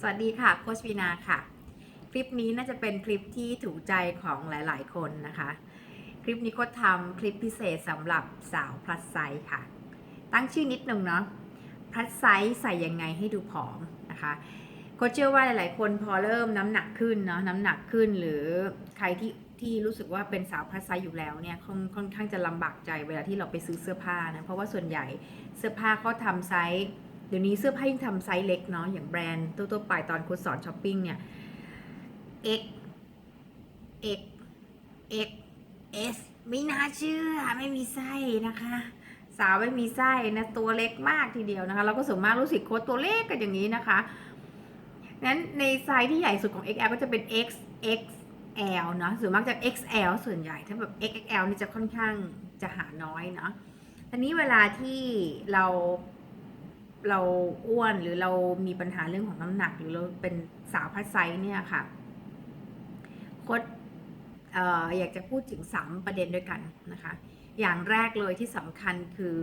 สวัสดีค่ะโคชวีนาค่ะ คลิปนี้น่าจะเป็นคลิปที่ถูกใจของหลาย ๆ คนนะคะ คลิปนี้โคชทำคลิปพิเศษสำหรับสาวพลัสไซส์ค่ะ ตั้งชื่อนิดนึงเนาะพลัสไซส์ใส่ยังไงให้ดูผอมนะคะโคชเชื่อว่าหลาย ๆ คนพอเริ่มน้ำหนักขึ้นเนาะน้ำหนักขึ้นหรือใครที่ที่รู้สึกว่าเป็นสาวพลัสไซส์อยู่แล้วเนี่ยค่อนค่อนข้างจะลำบากใจเวลาที่เราไปซื้อเสื้อผ้านะเพราะว่าส่วนใหญ่เสื้อผ้าเขาทำไซส์ เดี๋ยวนี้เสื้อผ้ายิ่งทำไซส์เล็กเนาะอย่างแบรนด์ตัวๆไปตอนคุณสอนช้อปปิ้งเนี่ย X X X S ไม่น่าเชื่อไม่มีไส้นะคะ สาวไม่มีไส้นะตัวเล็กมากทีเดียวนะคะ เราก็ส่วนมากรู้สึกโค้ดตัวเล็กกันอย่างนี้นะคะงั้นในไซส์ที่ใหญ่สุดของ XL ก็จะเป็น X XL เนาะส่วนมากจะ XL ส่วนใหญ่ถ้าแบบ XXL นี่จะค่อนข้างจะหาน้อยเนาะทีนี้เวลาที่เรา เราอ้วนหรือเรามีปัญหาเรื่องของน้ำหนัก หรือเราเป็นสาวพัดไซส์เนี่ยค่ะโคดออยากจะพูดถึงสามประเด็นด้วยกันนะคะ อย่างแรกเลยที่สำคัญคือ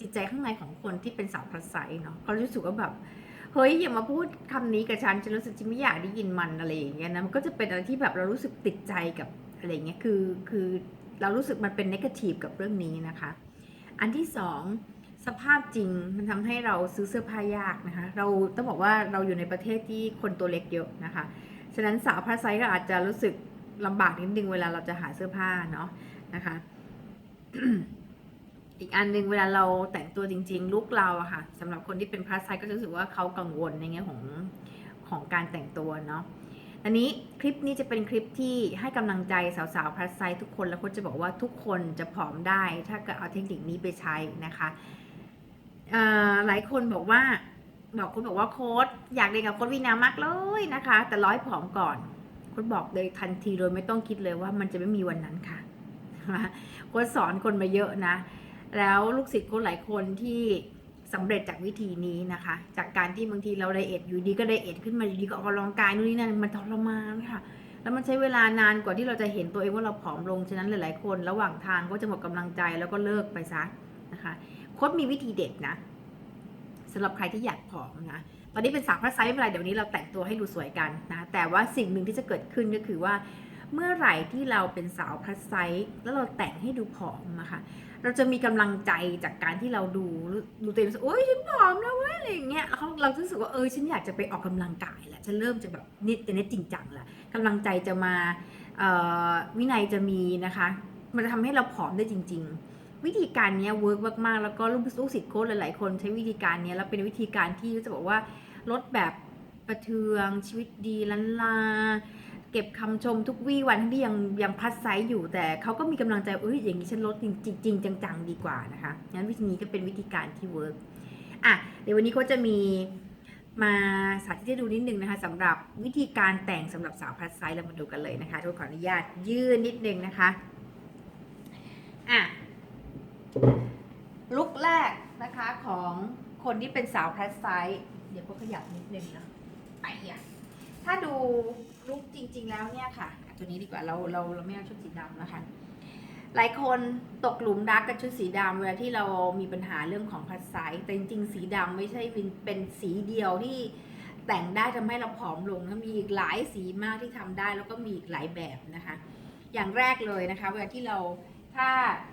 จิตใจข้างในของคนที่เป็นสาวพัดไซส์เนาะเขารู้สึกว่าแบบเฮ้ยอย่ามาพูดคำนี้กับฉันฉันรู้สึกฉันไม่อยากได้ยินมันอะไรอย่างเงี้ยนะมันก็จะเป็นอะไรที่แบบเรารู้สึกติดใจกับอะไรเงี้ยคือคือเรารู้สึกมันเป็นนกาทีฟกับเรื่องนี้นะคะ อันที่สอง สภาพจริงมันทำให้เราซื้อเสื้อผ้ายากนะคะ เราต้องบอกว่าเราอยู่ในประเทศที่คนตัวเล็กเยอะนะคะ ฉะนั้นสาวพาไซส์ก็อาจจะรู้สึกลำบากนิดนึงเวลาเราจะหาเสื้อผ้าเนาะนะคะ อีกอันหนึ่งเวลาเราแต่งตัวจริง ๆ ลุกเราอะค่ะสำหรับคนที่เป็นพาไซส์ก็จะรู้สึกว่าเขากังวลในแง่ของของการแต่งตัวเนาะอันนี้คลิปนี้จะเป็นคลิปที่ให้กำลังใจสาวๆพาไซส์ทุกคนแล้วก็จะบอกว่าทุกคนจะผอมได้ ถ้าเกิดเอาเทคนิคนี้ไปใช้นะคะ หลายคนบอกว่า บอกคุณบอกว่าโค้ดอยากเรียนกับโค้ดวีนามากเลยนะคะ แต่ร้อยผอมก่อนโค้ดบอกเลยทันทีโดยไม่ต้องคิดเลยว่ามันจะไม่มีวันนั้นค่ะโค้ดสอนคนมาเยอะนะ แล้วลูกศิษย์โค้ดหลายคนที่สำเร็จจากวิธีนี้นะคะ จากการที่บางทีเราไดเอทอยู่ดีก็ไดเอทขึ้นมาอยู่ดีก็ออกกำลังกายนู่นนี่นั่นมันทรมานค่ะแล้วมันใช้เวลานานกว่าที่เราจะเห็นตัวเองว่าเราผอมลง ฉะนั้นหลาย ๆ คน ระหว่างทางก็จะหมดกำลังใจแล้วก็เลิกไปซะนะคะ โค้ดมีวิธีเด็ดนะสำหรับใครที่อยากผอมนะตอนนี้เป็นสาวพระไซส์ไม่เป็นไรเดี๋ยวนี้เราแต่งตัวให้ดูสวยกันนะแต่ว่าสิ่งหนึ่งที่จะเกิดขึ้นก็คือว่า เมื่อไหร่ที่เราเป็นสาวพระไซส์แล้วเราแต่งให้ดูผอมนะคะเราจะมีกำลังใจจากการที่เราดูดูเองรู้สึกโอ๊ยฉันผอมแล้วเว้ยอะไรอย่างเงี้ยเขาเราจะรู้สึกว่าเออฉันอยากจะไปออกกำลังกายแหละฉันเริ่มจะแบบนิดแต่นิดจริงจังแหละกำลังใจจะมาวินัยจะมีนะคะ มันจะทำให้เราผอมได้จริง ๆ วิธีการนี้เวิร์กมากๆ แล้วก็ลูกลูกศิษย์โค้ชหลายๆ คนใช้วิธีการนี้แล้วเป็นวิธีการที่จะบอกว่าลดแบบประเทืองชีวิตดีลันลา เก็บคำชมทุกวี่วันที่ยังยังพัดไซส์อยู่แต่เขาก็มีกำลังใจเอ้ยอย่างนี้ฉันลดจริงจริงๆจังๆดีกว่านะคะงั้นวิธีนี้ก็เป็นวิธีการที่เวิร์กอะเดี๋ยววันนี้เขาจะมีมาสาธิตให้ดูนิดนึงนะคะสำหรับวิธีการแต่งสำหรับสาวพัดไซส์เรามาดูกันเลยนะคะทุกขออนุญาตยืดนิดนึงนะคะอะ ลุกแรกนะคะของคนที่เป็นสาวแพัดไซส์เดี๋ยวก็ขยับนิดนึงนะไปอะถ้าดูลุกจริง ๆ แล้วเนี่ยค่ะ ตัวนี้ดีกว่าเราเราเราไม่เอาชุดสีดำนะคะ หลายคนตกหลุมรักกับชุดสีดำเวลาที่เรามีปัญหาเรื่องของพัดไซส์แต่จริง ๆ สีดำไม่ใช่เป็นสีเดียวที่แต่งได้ทำให้เราผอมลงนะมีอีกหลายสีมากที่ทำได้แล้วก็มีอีกหลายแบบนะคะ อย่างแรกเลยนะคะ เวลาที่เรา ถ้า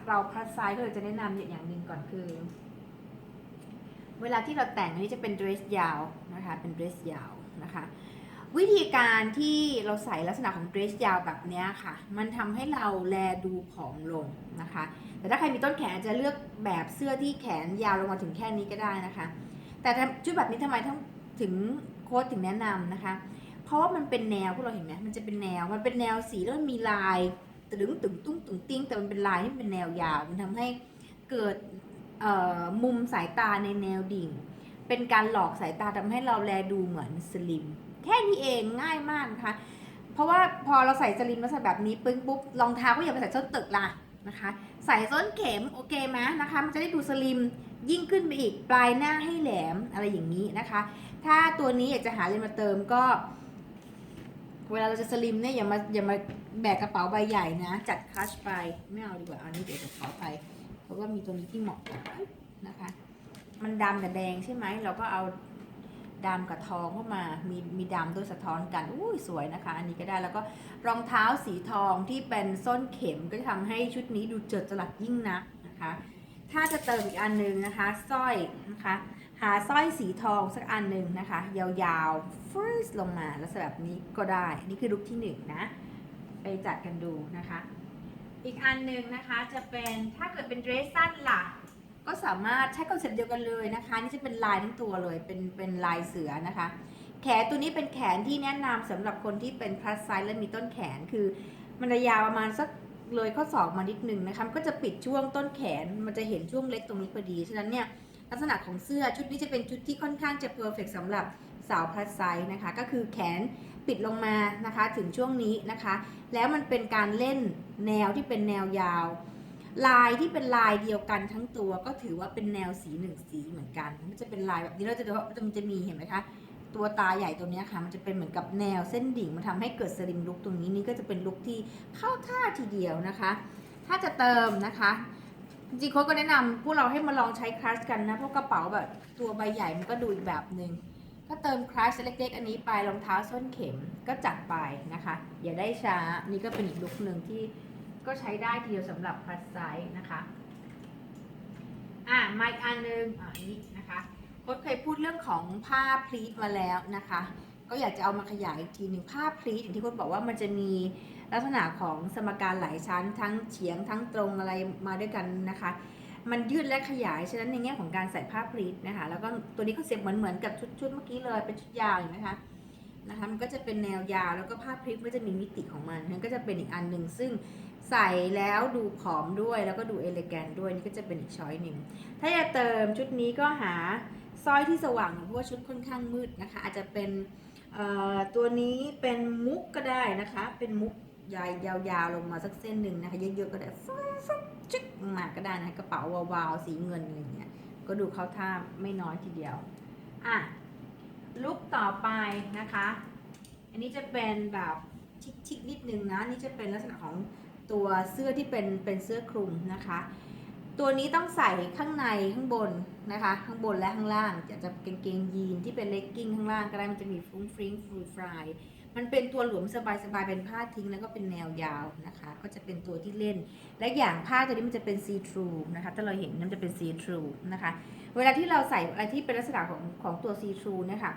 เราพัดไซส์ก็เลยจะแนะนำอย่างหนึ่งก่อนคือ เวลาที่เราแต่งอันนี้จะเป็นเดรสยาวนะคะ เป็นเดรสยาวนะคะ วิธีการที่เราใส่ลักษณะของเดรสยาวแบบนี้ค่ะ มันทำให้เราแลดูผอมลงนะคะ แต่ถ้าใครมีต้นแขนอาจจะเลือกแบบเสื้อที่แขนยาวลงมาถึงแค่นี้ก็ได้นะคะ แต่ชุดแบบนี้ทำไมถึงโค้ดถึงแนะนำนะคะ เพราะว่ามันเป็นแนวพวกเราเห็นไหมมันจะเป็นแนว มันเป็นแนวสีแล้วมันมีลาย ตึงตึงตุ้งตึงติ้งแต่มันเป็นลายที่เป็นแนวยาวมันทำให้เกิดมุมสายตาในแนวดิ่ง เป็นการหลอกสายตาทำให้เราแลดูเหมือนสลิม แค่นี้เองง่ายมากนะคะเพราะว่าพอเราใส่สลิมลักษณะแบบนี้ปึ้งปุ๊บรองเท้าก็อย่าไปใส่ส้นตึกล่ะนะคะ ใส่ส้นเข็มโอเคไหมนะคะมันจะได้ดูสลิมยิ่งขึ้นไปอีกปลายหน้าให้แหลมอะไรอย่างนี้นะคะ ถ้าตัวนี้อยากจะหาอะไรมาเติมก็ เวลาเราจะสลิมเนี่ยอย่ามาอย่ามาแบกกระเป๋าใบใหญ่นะ จัดคลัชไปไม่เอาดีกว่าเอานี้เดี๋ยวจะขอไป เพราะว่ามีตัวนี้ที่เหมาะนะคะ มันดำกับแดงใช่ไหมเราก็เอาดำกับทองเข้ามา มีมีดำด้วยสะท้อนกัน อุ้ยสวยนะคะ อันนี้ก็ได้ แล้วก็รองเท้าสีทองที่เป็นส้นเข็มก็จะทำให้ชุดนี้ดูเจิดจรัสยิ่งนักนะคะ ถ้าจะเติมอีกอันหนึงนะคะ สร้อยนะคะ หาสร้อยสีทองสักอันหนึ่งนะคะ ยาวๆฟรึสลงมาแล้วแบบนี้ก็ได้ นี่คือลุคที่หนึ่งนะ ไปจัดกันดูนะคะ อีกอันหนึ่งนะคะจะเป็นถ้าเกิดเป็นเดรสสั้นล่ะ ก็สามารถใช้คอนเซ็ปต์เดียวกันเลยนะคะ นี่จะเป็นลายทั้งตัวเลยเป็นเป็นลายเสือนะคะ แขนตัวนี้เป็นแขนที่แนะนำสำหรับคนที่เป็น plus size และมีต้นแขนคือ มันจะยาวประมาณสักเลยข้อศอกมานิดนึงนะคะก็จะปิดช่วงต้นแขนมันจะเห็นช่วงเล็กตรงนี้พอดีฉะนั้นเนี่ย ลักษณะของเสื้อชุดนี้จะเป็นชุดที่ค่อนข้างจะ perfect สำหรับสาว plus size นะคะ ก็คือแขนปิดลงมานะคะถึงช่วงนี้นะคะ แล้วมันเป็นการเล่นแนวที่เป็นแนวยาว ลายที่เป็นลายเดียวกันทั้งตัวก็ถือว่าเป็นแนวสีหนึ่งสีเหมือนกัน มันจะเป็นลายแบบนี้เราจะดูมันจะมีเห็นไหมคะตัวตาใหญ่ตัวนี้ค่ะ มันจะเป็นเหมือนกับแนวเส้นดิ่งมันทำให้เกิดสลิมลุกตรงนี้นี่ก็จะเป็นลุกที่เข้าท่าทีเดียวนะคะ ถ้าจะเติมนะคะ จริงๆโค้ชก็แนะนำพวกเราให้มาลองใช้คลัชกันนะเพราะกระเป๋าแบบตัวใบใหญ่มันก็ดูอีกแบบหนึ่งก็เติมคลัชเล็กๆอันนี้ไปรองเท้าส้นเข็มก็จัดไปนะคะ อย่าได้ช้านี่ก็เป็นอีกลุกหนึ่งที่ก็ใช้ได้ทีเดียวสำหรับพัสไซส์นะคะอะมาอีกอันหนึงอ่านี้นะคะโค้ชเคยพูดเรื่องของผ้าพลีทมาแล้วนะคะ ก็อยากจะเอามาขยายอีกทีหนึ่งผ้าพลีทอย่างที่โค้ชบอกว่ามันจะมี ลักษณะของสมการหลายชั้นทั้งเฉียงทั้งตรงอะไรมาด้วยกันนะคะ มันยืดและขยายฉะนั้นในแง่ของการใส่ผ้าพลีทนะคะแล้วก็ตัวนี้คอนเซ็ปต์เหมือนเหมือนกับชุดชุดเมื่อกี้เลยเป็นชุดยาวนไหมคะนะคะมันก็จะเป็นแนวยาวแล้วก็ผ้าพลีทก็จะมีมิติของมันนั่นก็จะเป็นอีกอันหนึ่งซึ่งใส่แล้วดูผอมด้วยแล้วก็ดูเอเลแกนด้วยนี่ก็จะเป็นอีกช้อยหนึ่งถ้าจะเติมชุดนี้ก็หาสร้อยที่สว่างหน่อยเพราะว่าชุดค่อนข้างมืดนะคะ อาจจะเป็นตัวนี้เป็นมุกก็ได้นะคะ เป็นมุก ยาวยาวๆลงมาสักเส้นหนึ่งนะคะเยอะๆก็ได้ฟึ๊บจึ๊กมาก็ได้นะกระเป๋าวาวๆสีเงินอะไรเงี้ยก็ดูเข้าท่าไม่น้อยทีเดียวอะลุกต่อไปนะคะ อันนี้จะเป็นแบบชิคๆนิดนึงนะนี่จะเป็นลักษณะของตัวเสื้อที่เป็นเป็นเสื้อคลุมนะคะ ตัวนี้ต้องใส่ข้างในข้างบนนะคะ ข้างบนและข้างล่างจะจะเกงเกงยีนที่เป็นเลกกิ้งข้างล่างก็ได้มันจะมีฟุ้งฟริ้งฟรุยฟราย มันเป็นตัวหลวมสบายๆเป็นผ้าทิ้งแล้วก็เป็นแนวยาวนะคะ ก็จะเป็นตัวที่เล่น และอย่างผ้าตัวนี้มันจะเป็นซีทรูนะคะ ถ้าเราเห็นมันจะเป็นซีทรูนะคะ เวลาที่เราใส่อะไรที่เป็นลักษณะของของตัวซีทรูเนี่ยค่ะ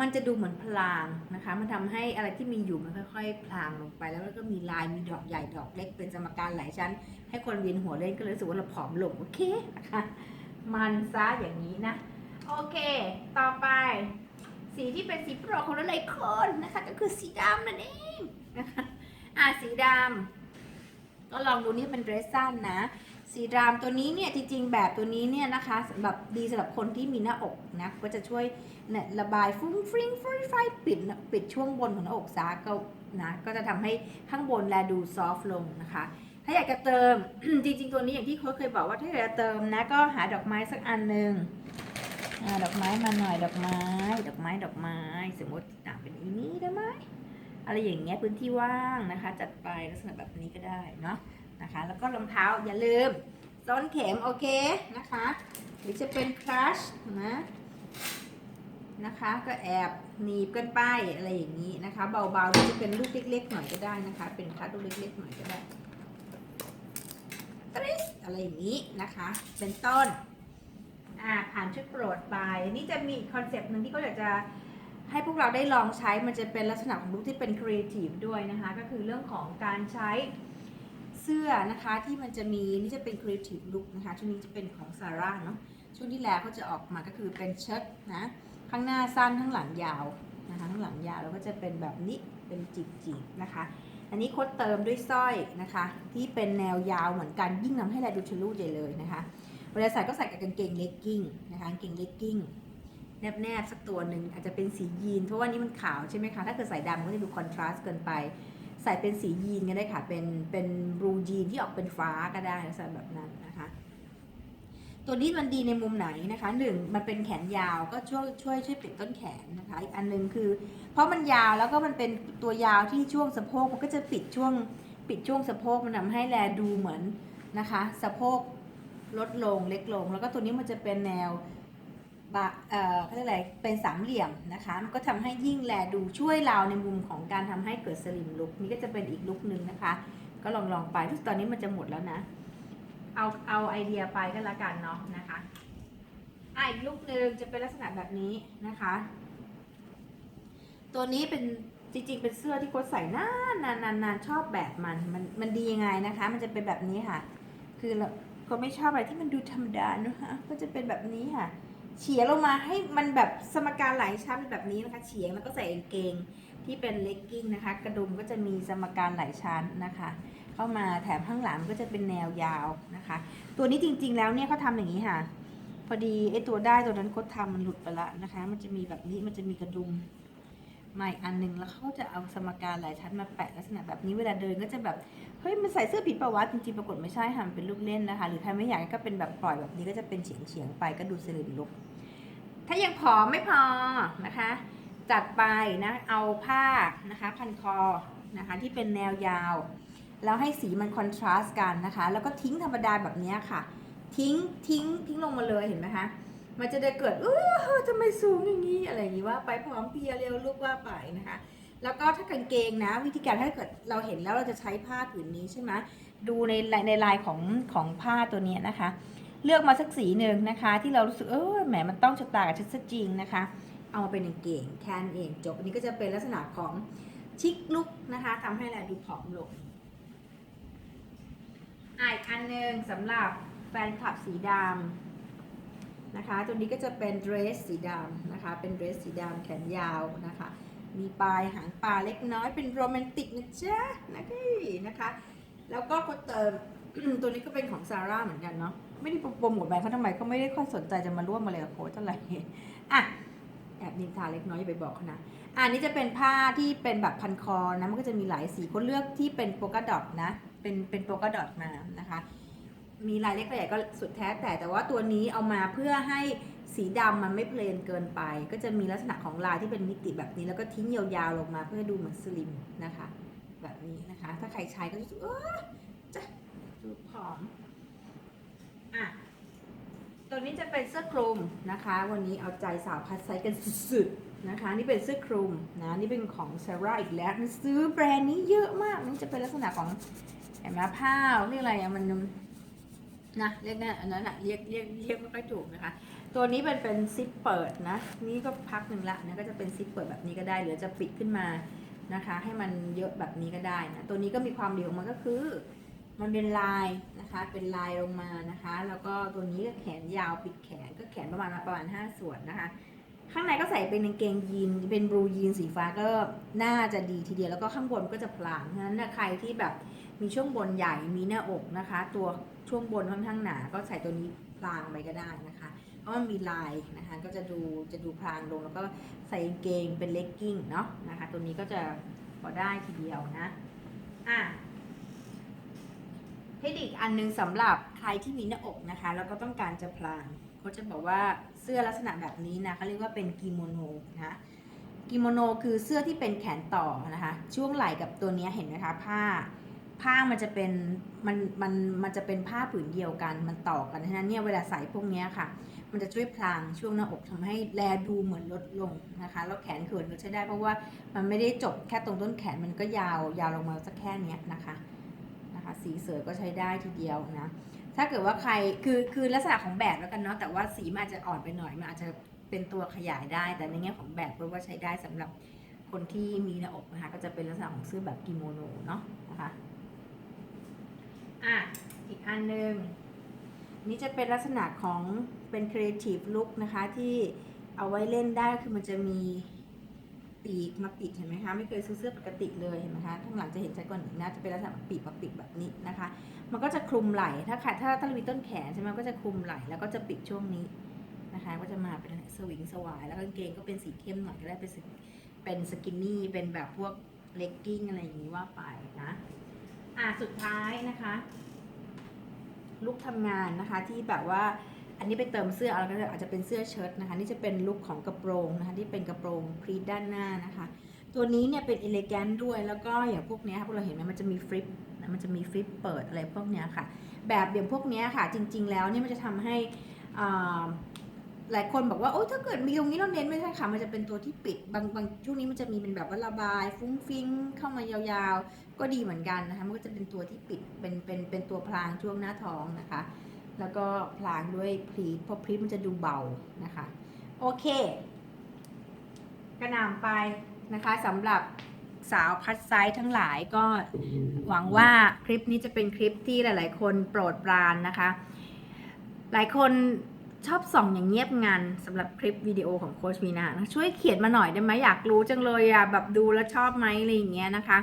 มันจะดูเหมือนพลางนะคะ มันทำให้อะไรที่มีอยู่มันค่อยๆ พลางลงไป แล้วก็มีลาย มีดอกใหญ่ ดอกเล็ก เป็นสมการหลายชั้น ให้คนเวียนหัวเล่นก็เลยรู้สึกว่าเราผอมลง โอเคนะคะ มันซะอย่างนี้นะ โอเค ต่อไป สีที่เป็นสีโปรดของหลายๆคนนะคะ ก็คือสีดำนั่นเองนะคะอะสีดำก็ลองดูนี่เป็นเดรสสั้นนะ สีดำตัวนี้เนี่ยจริงๆแบบตัวนี้เนี่ยนะคะสำหรับดีสำหรับคนที่มีหน้าอกนะก็จะช่วยเนี่ยระบายฟุ้งฟริ้งฟริ้งไฟปิดปิดช่วงบนของหน้าอกซาก็นะก็จะทำให้ข้างบนแลดูซอฟต์ลงนะคะ ถ้าอยากจะเติมจริงๆตัวนี้อย่างที่เขาเคยบอกว่าถ้าอยากจะเติมนะก็หาดอกไม้สักอันหนึ่ง ดอกไม้มาหน่อยดอกไม้ ดอกไม้ดอกไม้ สมมติอะเป็นอีนี้ได้ไหมอะไรอย่างเงี้ยพื้นที่ว่างนะคะ จัดไปลักษณะแบบนี้ก็ได้เนาะนะคะ แล้วก็รองเท้าอย่าลืมส้นเข็มโอเคนะคะ หรือจะเป็นครัชนะนะคะ ก็แอบหนีบกันไปอะไรอย่างนี้นะคะ เบาๆหรือจะเป็นลูกเล็กๆหน่อยก็ได้นะคะ เป็นครัชลูกเล็กๆหน่อยก็ได้ตริสอะไรอย่างนี้นะคะ เป็นต้น อ่าผ่านชุดโปรดไป นี่จะมีคอนเซปต์หนึ่งที่เขาอยากจะให้พวกเราได้ลองใช้มันจะเป็นลักษณะของลุคที่เป็นครีเอทีฟด้วยนะคะ ก็คือเรื่องของการใช้เสื้อนะคะที่มันจะมีนี่จะเป็น creative look นะคะช่วงนี้จะเป็นของซาร่าเนาะช่วงที่แล้วเขาจะออกมาก็คือเป็นเชิ้ตนะข้างหน้าสั้นข้างหลังยาวนะคะข้างหลังยาวแล้วก็จะเป็นแบบนี้เป็นจีบๆนะคะ อันนี้โคดเติมด้วยสร้อยนะคะ ที่เป็นแนวยาวเหมือนกันยิ่งทำให้แลดูทะลุใหญ่เลยนะคะ เวลาใส่ก็ใส่กับกางเกงเลกกิ้งนะคะกางเกงเลกกิ้งแนบๆสักตัวหนึ่งอาจจะเป็นสียีน เพราะว่านี่มันขาวใช่ไหมคะ ถ้าเกิดใส่ดำก็จะดูคอนทราสต์เกินไป ใส่เป็นสียีนก็ได้ค่ะ เป็นเป็นบลูยีนที่ออกเป็นฟ้าก็ได้ลักษณะแบบนั้นนะคะ ตัวนี้มันดีในมุมไหนนะคะหนึ่งมันเป็นแขนยาวก็ช่วยช่วยช่วยปิดต้นแขนนะคะ อีกอันหนึงคือ เพราะมันยาวแล้วก็มันเป็นตัวยาวที่ช่วงสะโพกมันก็จะปิดช่วงปิดช่วงสะโพกมันทำให้แลดูเหมือนนะคะ สะโพก ลดลงเล็กลง แล้วก็ตัวนี้มันจะเป็นแนวบะเอ่อเขาเรียกอะไร เป็นสามเหลี่ยมนะคะ มันก็ทำให้ยิ่งแลดูช่วยเราในมุมของการทำให้เกิดสลิมลุกนี่ก็จะเป็นอีกลุกหนึ่งนะคะ ก็ลองลองไปที่ตอนนี้มันจะหมดแล้วนะ เอาเอาไอเดียไปก็แล้วกันเนาะนะคะอะอีกลุกหนึ่งจะเป็นลักษณะแบบนี้นะคะ ตัวนี้เป็นจริงๆ เป็นเสื้อที่โค้ชใส่นานนานนานนานชอบแบบมันมันมันดียังไงนะคะ มันจะเป็นแบบนี้ค่ะ คือ เราก็ไม่ชอบอะไรที่มันดูธรรมดานะคะก็จะเป็นแบบนี้ค่ะ เฉียงลงมาให้มันแบบสมการหลายชั้นแบบนี้นะคะ เฉียงแล้วก็ใส่กางเกงที่เป็นเลกกิ้งนะคะ กระดุมก็จะมีสมการหลายชั้นนะคะ เข้ามาแถมข้างหลังก็จะเป็นแนวยาวนะคะ ตัวนี้จริง ๆ แล้วเนี่ยเขาทำอย่างนี้ค่ะ พอดีไอ้ตัวได้ตัวนั้นเขาทำมันหลุดไปละนะคะ มันจะมีแบบนี้มันจะมีกระดุม มาอีกอันหนึ่งแล้วเขาจะเอาสมการหลายชั้นมาแปะลักษณะแบบนี้เวลาเดินก็จะแบบเฮ้ยมันใส่เสื้อผิดประวัติจริงๆปรากฏไม่ใช่ค่ะมันเป็นลูกเล่นนะคะ หรือใครไม่อยากก็เป็นแบบปล่อยแบบนี้ก็จะเป็นเฉียงเฉียงๆไปก็ดูสลิมลุก ถ้ายังผอมไม่พอนะคะ จัดไปนะเอาผ้านะคะ พันคอนะคะที่เป็นแนวยาว แล้วให้สีมันคอนทราสต์กันนะคะ แล้วก็ทิ้งธรรมดาแบบนี้ค่ะ ทิ้งทิ้งทิ้งลงมาเลยเห็นไหมคะ มันจะได้เกิดเออทำไมสูงอย่างนี้อะไรอย่างนี้ว่าไปพร้อมเพียเร็วลูกว่าไปนะคะ แล้วก็ถ้ากางเกงนะ วิธีการถ้าเกิดเราเห็นแล้วเราจะใช้ผ้าผืนนี้ใช่ไหมดูในในลายของของผ้าตัวนี้นะคะ เลือกมาสักสีหนึ่งนะคะ ที่เรารู้สึกเออแหมมันต้องชะตากับชุดซะจริงนะคะ เอามาเป็นกางเกงแค่นเองจบอันนี้ก็จะเป็นลักษณะของชิคลุกนะคะทำให้เราดูผอมลงอีกอันหนึ่งสำหรับแฟนคลับสีดำ นะคะ ตัวนี้ก็จะเป็นเดรสสีดำนะคะ เป็นเดรสสีดำแขนยาวนะคะ มีปลายหางปลาเล็กน้อยเป็นโรแมนติกนะจ๊ะนะคะ แล้วก็ก็เติมตัวนี้ก็เป็นของซาร่าเหมือนกันเนาะ ไม่ได้โปรโมทแบรนด์เขาทำไมเขาไม่ได้ค่อยสนใจจะมาร่วมมาเลยกับโค้ชเท่าไรอะแอบนินทาเล็กน้อยอย่าไปบอกนะ อันนี้จะเป็นผ้าที่เป็นแบบพันคอนะ มันก็จะมีหลายสีเขาเลือกที่เป็นโปกาดอทนะ เป็นเป็นโปกาดอทมานะคะ มีลายเล็กลายใหญ่ก็สุดแท้แต่แต่ว่าตัวนี้เอามาเพื่อให้สีดำมันไม่เพลนเกินไป ก็จะมีลักษณะของลายที่เป็นมิติแบบนี้ แล้วก็ทิ้งยาวๆลงมาเพื่อดูเหมือนสลิมนะคะ แบบนี้นะคะ ถ้าใครใช้ก็จะรู้เออจะดูผอมอะตัวนี้จะเป็นเสื้อคลุมนะคะ วันนี้เอาใจสาวพัดไซส์กันสุดๆนะคะ นี่เป็นเสื้อคลุมนะนี่เป็นของซาร่าอีกแล้วมันซื้อแบรนด์นี้เยอะมากมันจะเป็นลักษณะของเห็นไหมผ้าเรียกอะไรอะมัน นะเรียกนั่นอันนั้นอะเรียกเรียกเรียกไม่ค่อยถูกนะคะ ตัวนี้เป็นเป็นซิปเปิดนะ นี่ก็พักหนึ่งละนะก็จะเป็นซิปเปิดแบบนี้ก็ได้หรือจะปิดขึ้นมานะคะ ให้มันเยอะแบบนี้ก็ได้นะตัวนี้ก็มีความดีของมันก็คือ มันเป็นลายนะคะ เป็นลายลงมานะคะ แล้วก็ตัวนี้ก็แขนยาวปิดแขนก็แขนประมาณประมาณ5ส่วนนะคะ ข้างในก็ใส่เป็นกางเกงยีนเป็นบลูยีนสีฟ้าก็น่าจะดีทีเดียวแล้วก็ข้างบนก็จะพลางฉะนั้นนะใครที่แบบมีช่วงบนใหญ่มีหน้าอกนะคะ ตัว ช่วงบนค่อนข้างหนา ก็ใส่ตัวนี้พลางไปก็ได้นะคะ เพราะมันมีลายนะคะ ก็จะดูจะดูพลางลงแล้วก็ใส่เกงเป็นเลกกิ้งเนาะนะคะ ตัวนี้ก็จะพอได้ทีเดียวนะ อะเทคนิคอันหนึงสำหรับใครที่มีหน้าอกนะคะ แล้วก็ต้องการจะพลางเขาจะบอกว่าเสื้อลักษณะแบบนี้นะเขาเรียกว่าเป็นกิโมโนนะกิโมโนคือเสื้อที่เป็นแขนต่อนะคะ ช่วงไหล่กับตัวนี้เห็นไหมคะผ้า ผ้ามันจะเป็นมันมันมันจะเป็นผ้าผืนเดียวกันมันต่อกันฉะนั้นเนี่ยเวลาใส่พวกนี้ค่ะ มันจะช่วยพลางช่วงหน้าอกทำให้แลดูเหมือนลดลงนะคะแล้วแขนเขินก็ใช้ได้เพราะว่ามันไม่ได้จบแค่ตรงต้นแขนมันก็ยาวยาวลงมาสักแค่เนี้ยนะคะนะคะสีเสือก็ใช้ได้ทีเดียวนะถ้าเกิดว่าใครคือคือลักษณะของแบบแล้วกันเนาะแต่ว่าสีมันอาจจะอ่อนไปหน่อยมันอาจจะเป็นตัวขยายได้ แต่ในแง่ของแบบเพราะว่าใช้ได้สำหรับคนที่มีหน้าอกนะคะก็จะเป็นลักษณะของเสื้อแบบกิโมโนเนาะนะคะ อะ อีกอันหนึ่งนี่จะเป็นลักษณะของเป็น creative look นะคะที่เอาไว้เล่นได้คือมันจะมีปีกมาปิดเห็นไหมคะไม่เคยซื้อเสื้อปกติเลยเห็นไหมคะข้างหลังจะเห็นชัดกว่านี้นะจะเป็นลักษณะปีกมาปิดแบบนี้นะคะ มันก็จะคลุมไหล่ถ้าขาถ้าถ้ามีต้นแขนใช่ไหมก็จะคลุมไหล่แล้วก็จะปิดช่วงนี้นะคะ ก็จะมาเป็นสวิงสวายแล้วกางเกงก็เป็นสีเข้มหน่อยก็ได้เป็นเป็นสกินนี่เป็นแบบพวกเลกกิ้งอะไรอย่างนี้ว่าไปนะ อะสุดท้ายนะคะ ลุกทำงานนะคะที่แบบว่าอันนี้ไปเติมเสื้อเอาแล้วก็อาจจะเป็นเสื้อเชิ้ตนะคะ นี่จะเป็นลุคของกระโปรงนะคะที่เป็นกระโปรงพรีด้านหน้านะคะ ตัวนี้เนี่ยเป็นเอเลแกนด้วยแล้วก็อย่างพวกนี้ค่ะพวกเราเห็นไหมมันจะมีฟลิปนะมันจะมีฟลิปเปิดอะไรพวกเนี้ยค่ะ แบบอย่างพวกเนี้ยค่ะ จริง ๆ แล้วเนี่ยมันจะทำให้อ่า หลายคนบอกว่าโอ้ถ้าเกิดมีตรงนี้เราเน้นไม่ใช่ค่ะ มันจะเป็นตัวที่ปิดบางบางช่วงนี้มันจะมีเป็นแบบว่าระบาย ฟุ้งฟิ้งเข้ามายาวๆ ก็ดีเหมือนกันนะคะมันก็จะเป็นตัวที่ปิดเป็นเป็นเป็นตัวพลางช่วงหน้าท้องนะคะ แล้วก็พลางด้วยพลีทเพราะพลีทมันจะดูเบานะคะ โอเค กระหน่ำไปนะคะสำหรับสาวคัดไซส์ทั้งหลายก็หวังว่าคลิปนี้จะเป็นคลิปที่หลาย ๆ คนโปรดปรานนะคะ หลายคน ชอบส่องอย่างเงียบงันสำหรับคลิปวิดีโอของโคชวีนาช่วยเขียนมาหน่อยได้ไหมอยากรู้จังเลยอะแบบดูแล้วชอบไหมอะไรอย่างเงี้ยนะคะ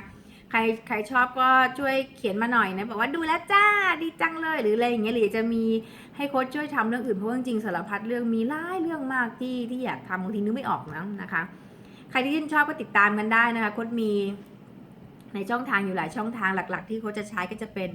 ใครใครชอบก็ช่วยเขียนมาหน่อยนะบอกว่าดูแล้วจ้าดีจังเลยหรืออะไรอย่างเงี้ยหรือจะมีให้โค้ชช่วยทำเรื่องอื่นเพราะจริงๆสารพัดเรื่องมีหลายเรื่องมากที่ที่อยากทำบางทีนึกไม่ออกนะนะคะ ใครที่ชื่นชอบก็ติดตามกันได้นะคะโค้ชมีในช่องทางอยู่หลายช่องทางหลัก ๆ ที่โค้ชจะใช้ก็จะเป็น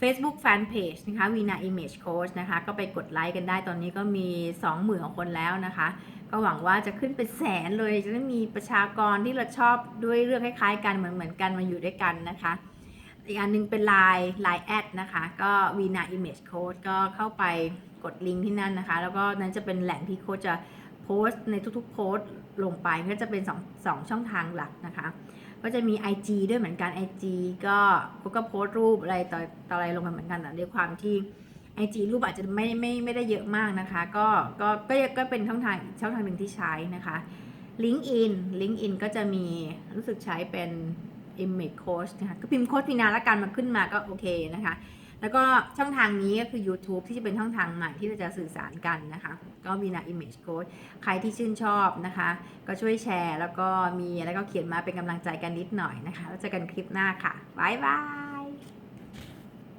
Facebook Fanpage นะคะ Vina Image Coach นะคะ ก็ไปกดไลค์กันได้ตอนนี้ก็มี 20,000กว่าคนแล้วนะคะ ก็หวังว่าจะขึ้นเป็นแสนเลย จะได้มีประชากรที่เราชอบด้วยเรื่องคล้ายๆกันเหมือนเหมือนๆกันมาอยู่ด้วยกันนะคะ อีกอันหนึงเป็น Line Line แอดนะคะ ก็ Vina Image Coach ก็เข้าไปกดลิงก์ที่นั่นนะคะ แล้วก็นั้นจะเป็นแหล่งที่โค้ชจะโพสต์ในทุกๆโพสต์ลงไปก็จะเป็น2งช่องทางหลักนะคะ ก็จะมี IG ด้วยเหมือนกัน IG ก็เขาก็โพสต์รูปอะไรต่อต่ออะไรลงไปเหมือนกันแต่ด้วยความที่ IG รูปอาจจะไม่ไม่ไม่ได้เยอะมากนะคะ ก็ก็ก็ก็เป็นช่องทางช่องทางหนึ่งที่ใช้นะคะ LinkedIn LinkedIn ก็จะมีรู้สึกใช้เป็น Image Coach นะคะก็พิมพ์โค้ชพีนาละกันมันขึ้นมาก็โอเคนะคะ แล้วก็ช่องทางนี้ก็คือ YouTube ที่จะเป็นช่องทางใหม่ที่เราจะสื่อสารกันนะคะ ก็วีนา Image Code ใครที่ชื่นชอบนะคะ ก็ช่วยแชร์ แล้วก็มีแล้วก็เขียนมาเป็นกำลังใจกันนิดหน่อยนะคะ แล้วเจอกันคลิปหน้าค่ะ บ๊ายบาย